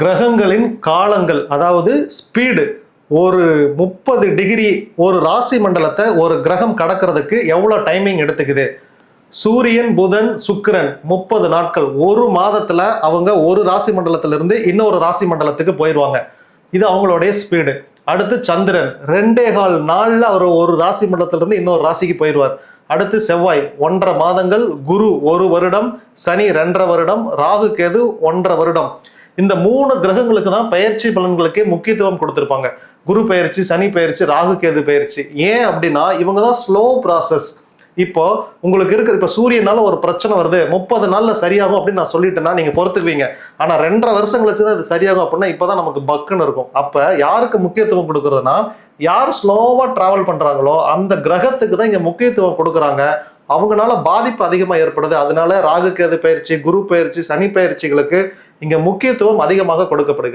கிரகங்களின் காலங்கள் அதாவது ஸ்பீடு ஒரு முப்பது டிகிரி ஒரு ராசி மண்டலத்தை ஒரு கிரகம் கடக்கிறதுக்கு எவ்வளோ டைமிங் எடுத்துக்குது? சூரியன் புதன் சுக்கிரன் முப்பது நாட்கள். ஒரு மாதத்தில் அவங்க ஒரு ராசி மண்டலத்திலிருந்து இன்னொரு ராசி மண்டலத்துக்கு போயிடுவாங்க இது அவங்களுடைய ஸ்பீடு அடுத்து சந்திரன். ரெண்டே கால் நாளில் அவர் ஒரு ராசி மண்டலத்திலிருந்து இன்னொரு ராசிக்கு போயிடுவார் அடுத்து செவ்வாய். ஒன்றரை மாதங்கள் குரு ஒரு வருடம் சனி ரெண்டரை வருடம் ராகு கேது ஒன்றரை வருடம். இந்த மூணு கிரகங்களுக்கு தான் பயிற்சி பலன்களுக்கே முக்கியத்துவம் கொடுத்துருப்பாங்க. குரு பயிற்சி சனி பயிற்சி ராகு கேது பயிற்சி. ஏன் அப்படின்னா இவங்க தான் ஸ்லோ ப்ராசஸ் இப்போ உங்களுக்கு இருக்கிற இப்போ சூரியனால ஒரு பிரச்சனை வருது. முப்பது நாளில் சரியாகும் அப்படின்னு நான் சொல்லிட்டேன்னா நீங்க பொறுத்துக்குவீங்க. ஆனா ரெண்டரை வருஷம் கழிச்சு தான் இது சரியாகும் அப்படின்னா இப்பதான் நமக்கு பக்குன்னு இருக்கும். அப்போ யாருக்கு முக்கியத்துவம் கொடுக்குறதுனா யார் ஸ்லோவாக டிராவல் பண்ணுறாங்களோ அந்த கிரகத்துக்கு தான் இங்கே முக்கியத்துவம் கொடுக்குறாங்க. அவங்களால பாதிப்பு அதிகமாக ஏற்படுது. அதனால ராகு கேது பயிற்சி குரு பயிற்சி சனி பயிற்சிகளுக்கு இங்கே முக்கியத்துவம் அதிகமாக கொடுக்கப்படுகிறது.